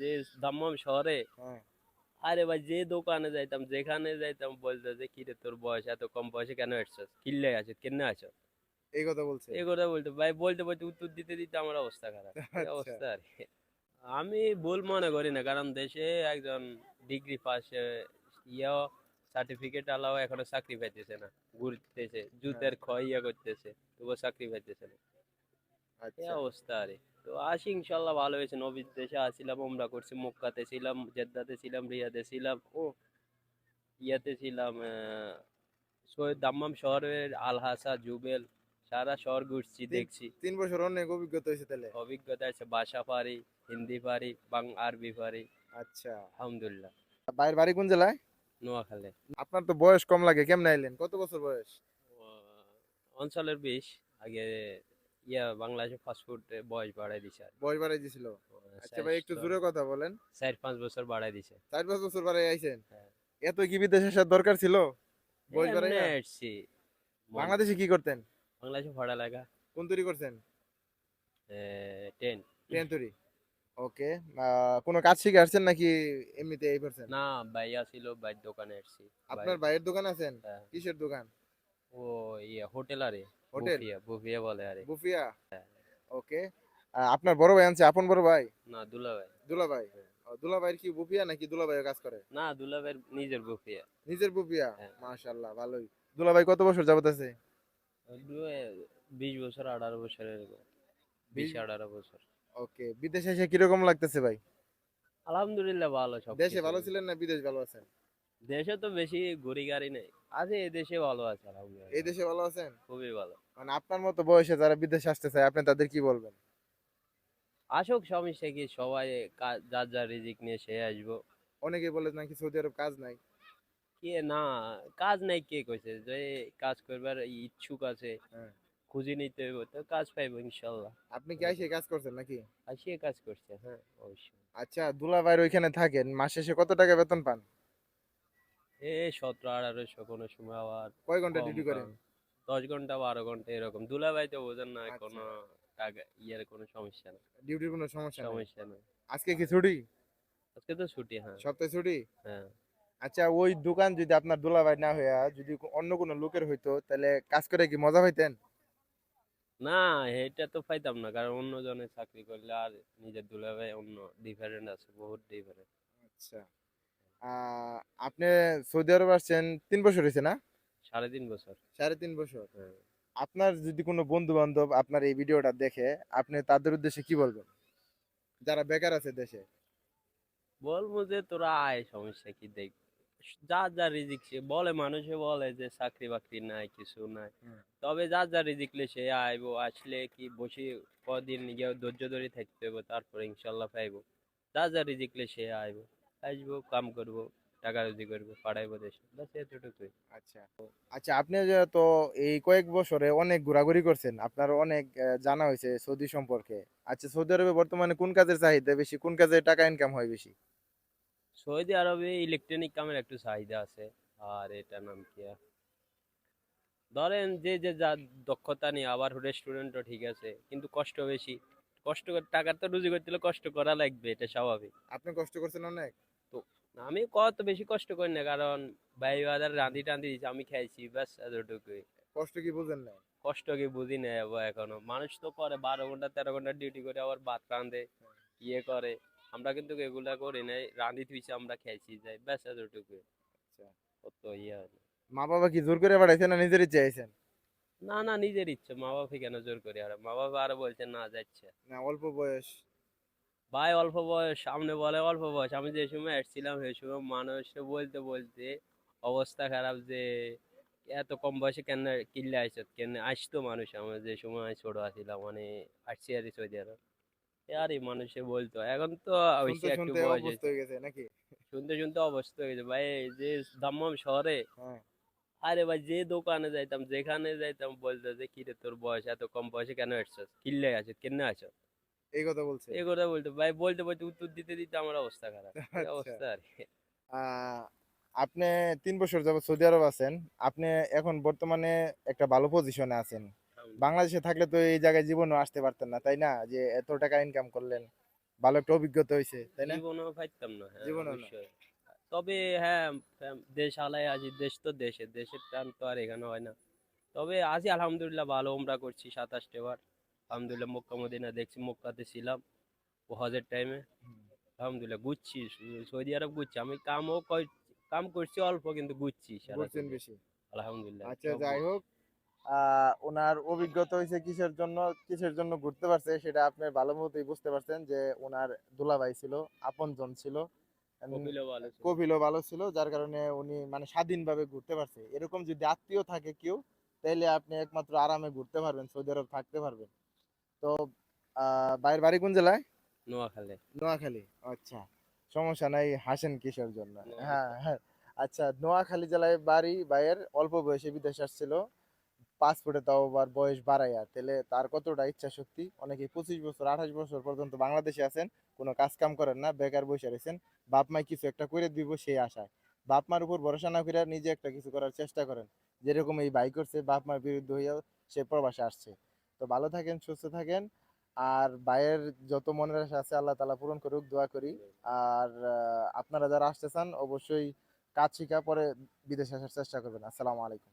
যে দাম্মাম শহরে? হ্যাঁ। আরে ভাই যে দোকানে যাইতাম যেখানে যাইতাম বলতো যে কি রে তোর বয়স? এত কম বয়সে কেন আসছিস কিল্লে আছে? কেন আছো? এই কথা বলছে? এই কথা বলতো। ভাই বলতে বলতে উত্তর দিতে দিতে আমার অবস্থা খারাপ। আচ্ছা। অবস্থা আর আমি ভুল মনে করি না কারণ দেশে একজন ডিগ্রি পাস ইয়া সার্টিফিকেট আলাও এখনও চাকরি পাইতেছে না। ঘুরতেছে জুতের ক্ষয় ইয়া করতেছে তবুও চাকরি পাইতেছে না। এই আচ্ছা। অবস্থা আরে তো আসি ইনশাল্লাহ ভালো হয়েছে। নবীর দেশে আসছিলাম আমরা করছি মক্কাতে ছিলাম জেদ্দাতে ছিলাম রিয়াদে ছিলাম ও ইয়াতে ছিলাম সৈয়দ দাম্মাম শহরের আলহাসা জুবেল সারা শহর ঘুরছি দেখছি। তিন বছর অনেক অভিজ্ঞতা হয়েছে তাহলে? অভিজ্ঞতা আছে ভাষা পারি হিন্দি পারি বাং আরবি পারি। আচ্ছা। আলহামদুলিল্লাহ। বাইরের বাড়ি কোন জেলায়? নোয়াখালী। আপনার তো বয়স কম লাগে কেমন আইলেন? কত বছর বয়স? ও, অঞ্চলের বিশ আগে ইয়া বাংলাদেশে ফাস্টফুড বয়স বাড়াই দিছে বয়স বাড়াই দিছিল। আচ্ছা ভাই একটু জোরে কথা বলেন। চার পাঁচ বছর বাড়াই দিছে। চার পাঁচ বছর বাড়াই আইছেন? হ্যাঁ। এত কি বিদেশে আসার দরকার ছিল? বয়স বাড়াই আসছি বাংলাদেশে কি করতেন? বাংলাদেশে ভাড়া লাগা কোন তৈরি করছেন? টেন ট্রেন তৈরি। ওকে। কোনো কাজ শিখে আসছেন নাকি এমনিতে এই করছেন? না ভাইয়া ছিল ভাই দোকানে আসছি। আপনার ভাই- ভাইয়ের দোকান আছেন? হ্যাঁ, কিসের দোকান? ও ইয়া হোটেল আরে হোটেল? বুফিয়া বুফিয়া বলে আরে। বুফিয়া? হ্যাঁ। ওকে। আপনার বড় ভাই আনছে আপন বড় ভাই? না দুলা ভাই দুলা ভাই দুলা ভাইয়ের কি বুফিয়া নাকি দুলা ভাইয়ের কাজ করে? না দুলা ভাইয়ের নিজের বুফিয়া। নিজের বুফিয়া? হ্যাঁ। মাশাআল্লাহ ভালোই। দুলা ভাই কত বছর যাবত আছে? বিশ বছর আঠারো বছর এরকম। বিশ বিশ- আঠারো বছর। ওকে বিদেশে এসে কীরকম লাগতেছে ভাই? আলহামদুলিল্লাহ ভালো সব দেশে ভালো ছিলেন না বিদেশ ভালো আছেন? দেশে তো বেশি ঘুরি গাড়ি নেই। আছে এই দেশে ভালো আছে আলহামদুলিল্লাহ। এই দেশে ভালো আছেন? খুবই ভালো। মানে আপনার মতো বয়সে যারা বিদেশে আসতে চায় আপনি তাদের কি বলবেন? আসুক সমস্যা কি সবাই যার যার রিজিক নিয়ে সে আসব। অনেকে বলে নাকি সৌদি আরব কাজ নাই। কে না কাজ নাই কে কইছে? যে কাজ করবার ইচ্ছুক আছে হ্যাঁ। খুঁজে নিতে হইব তো কাজ পাইবো ইনশাল্লাহ। আপনি কি আইসে কাজ করছেন নাকি? আসিয়ে কাজ করছে হ্যাঁ। অবশ্যই। আচ্ছা দুলা ভাইয়ের ওইখানে থাকেন মাস শেষে কত টাকা বেতন পান? এ সতেরো আঠারোশো কোনো সময় আবার কয় ঘণ্টা কম ডিউটি করেন? পান। দশ ঘণ্টা বারো ঘণ্টা এরকম। দুলাভাই তো বোঝেন না আচ্ছা। কোনো টাকা ইয়ের কোনো সমস্যা নেই। ডিউটির কোনো সমস্যা সমস্যা নেই। আজকে কি ছুটি? আজকে তো ছুটি হ্যাঁ। সপ্তাহে ছুটি? হ্যাঁ। আচ্ছা ওই দোকান যদি আপনার দুলা ভাই না হইয়া যদি অন্য কোনো লোকের হইতো তাহলে কাজ করে কি মজা পাইতেন? না এটা তো পাইতাম না কারণ অন্য জনের চাকরি করলে আর নিজের দুলাভাই অন্য ডিফারেন্ট আছে বহুত ডিফারেন্ট আচ্ছা। আপনি সৌদি আরব আসছেন তিন বছর হয়েছে না? সাড়ে তিন বছর। সাড়ে তিন বছর। আপনার যদি কোনো বন্ধু বান্ধব আপনার এই ভিডিওটা দেখে আপনি তাদের উদ্দেশ্যে কি বলবেন? যারা বেকার আছে দেশে। বলব যে তোরা আয় সমস্যা কি দেখ? যার যার রিজিক সে বলে মানুষে বলে যে চাকরি বাকরি নাই কিছু নাই। তবে যার যার রিজিকলে সে আইবো আসলে কি বসে কদিন গিয়ে ধৈর্য ধরে থাকতে হবে তারপরে ইনশাল্লাহ পাইবো। যার যার রিজিকলে সে আইবো। আসব কাম করব। টাকা রুজি করব পাঠাইবো দেশে বাস এতটুকুই। আচ্ছা। আচ্ছা আপনি তো এই কয়েক বছরে অনেক ঘোরাঘুরি করছেন আপনার অনেক জানা হয়েছে সৌদি সম্পর্কে। আচ্ছা সৌদি আরবে বর্তমানে কোন কাজের চাহিদা বেশি কোন কাজে টাকা ইনকাম হয় বেশি? সৌদি আরবে ইলেকট্রনিক কামের একটু চাহিদা আছে আর এটা নাম কি ধরেন যে যে যা দক্ষতা নিয়ে আবার রেস্টুরেন্টও ঠিক আছে কিন্তু কষ্ট বেশি। কষ্ট করে টাকা তো রুজি করতে হলে কষ্ট করা লাগবে এটা স্বাভাবিক। আপনি কষ্ট করছেন অনেক? আমি কত বেশি কষ্ট করি না কারণ ভাই বাজার রাঁধি টান্ধি দিচ্ছে আমি খাইছি ব্যাস এতটুকুই। কষ্ট কি বুঝেন না কষ্ট কি বুঝি না এখনও। মানুষ তো করে বারো ঘণ্টা তেরো ঘণ্টা ডিউটি করে আবার ভাত রাঁধে ইয়ে করে। আমরা কিন্তু এগুলা করি নাই রাঁধি থুইছি আমরা খাইছি যাই ব্যাস এতটুকুই। আচ্ছা। কত ইয়ে হয় মা বাবা কি জোর করে পাঠাইছেন না নিজের ইচ্ছে আইছেন? না না নিজের ইচ্ছে মা বাবা কেন জোর করি আর মা বাবা আরও বলছে না যাচ্ছে। না অল্প বয়স। ভাই অল্প বয়স সামনে বলে অল্প বয়স। আমি যে সময় আসছিলাম সেই সময় মানুষ বলতে বলতে অবস্থা খারাপ যে এত কম বয়সে কেন কিনলে আসত কেন আসতো মানুষ? আমার যে সময় ছোট আছিলাম মানে আসছি আর। সৌদি আরব আরে মানুষে বলতো। এখন তো একটু বয়স। হয়ে গেছে নাকি? শুনতে শুনতে অবস্থা হয়ে গেছে। ভাই যে দাম্মাম শহরে হ্যাঁ। আরে ভাই যে দোকানে যাইতাম যেখানে যাইতাম বলতো যে কি রে তোর বয়স এত কম বয়সে কেন আসছিস? কিনলে আছে কেন আছো এই কথা বলছে? এই কথা বলতো ভাই বলতে বলতে উত্তর দিতে দিতে আমার অবস্থা খারাপ। আচ্ছা। অবস্থা আর আপনি তিন বছর যাবত সৌদি আরব আছেন আপনি এখন বর্তমানে একটা ভালো পজিশনে আছেন। বাংলাদেশে থাকলে তো এই জায়গায় জীবনও আসতে পারতেন না তাই না? যে এত টাকা ইনকাম করলেন ভালো একটা অভিজ্ঞতা হয়েছে তাই না? জীবনেও পাইতাম না হ্যাঁ না। অবশ্যই। তবে হ্যাঁ দেশ আলাই আছি দেশ তো দেশে দেশের টান তো আর এখানে হয় না। তবে আছি আলহামদুলিল্লাহ ভালো উমরা করছি সাতাশটা বার। আলহামদুলিল্লাহ মক্কা মদিনা দেখছি মক্কাতে ছিলাম। ও হজের টাইমে আলহামদুলিল্লাহ ঘুরছি। সৌদি আরব ঘুরছি। আমি কামও কাম করছি অল্প কিন্তু। বেশি? আলহামদুলিল্লাহ। আচ্ছা যাই হোক ওনার অভিজ্ঞতা হয়েছে কিসের জন্য কিসের জন্য ঘুরতে পারছে সেটা আপনি ভালো মতোই বুঝতে পারছেন যে ওনার দুলাভাই ছিল আপনজন কপিলও ভালো ছিল। কপিলও ভালো ছিল যার কারণে উনি মানে স্বাধীনভাবে ঘুরতে পারছে। এরকম যদি আত্মীয় থাকে কেউ তাহলে আপনি একমাত্র আরামে ঘুরতে পারবেন সৌদি আরব থাকতে পারবেন। তো আহ বাইরের বাড়ি কোন জেলায়? নোয়াখালী। নোয়াখালী আচ্ছা। সমস্যা নাই হাসেন কিসের জন্য? হ্যাঁ হ্যাঁ। আচ্ছা নোয়াখালী জেলায় বাড়ি ভাইয়ের অল্প বয়সে বিদেশ আসছিল। পাসপোর্টে তাও আবার বয়স বাড়াইয়া তাহলে তার কতটা ইচ্ছা শক্তি? অনেকে পঁচিশ বছর আঠাশ বছর পর্যন্ত বাংলাদেশে আছেন কোনো কাজ কাম করেন না বেকার বসে রয়েছেন। বাপ মাই কিছু একটা করে দিব সেই আশায়। বাপ মার উপর ভরসা না করে নিজে একটা কিছু করার চেষ্টা করেন। যেরকম এই ভাই করছে বাপ মার বিরুদ্ধে হইয়া সে প্রবাসে আসছে। তো ভালো থাকেন, সুস্থ থাকেন। আর বাইরের যত মনের আশা আছে, আল্লাহ তালা পূরণ করুক, দোয়া করি। আর আপনারা যারা আসতে চান, অবশ্যই কাজ শিখা পরে বিদেশে আসার চেষ্টা করবেন। আসসালামু আলাইকুম।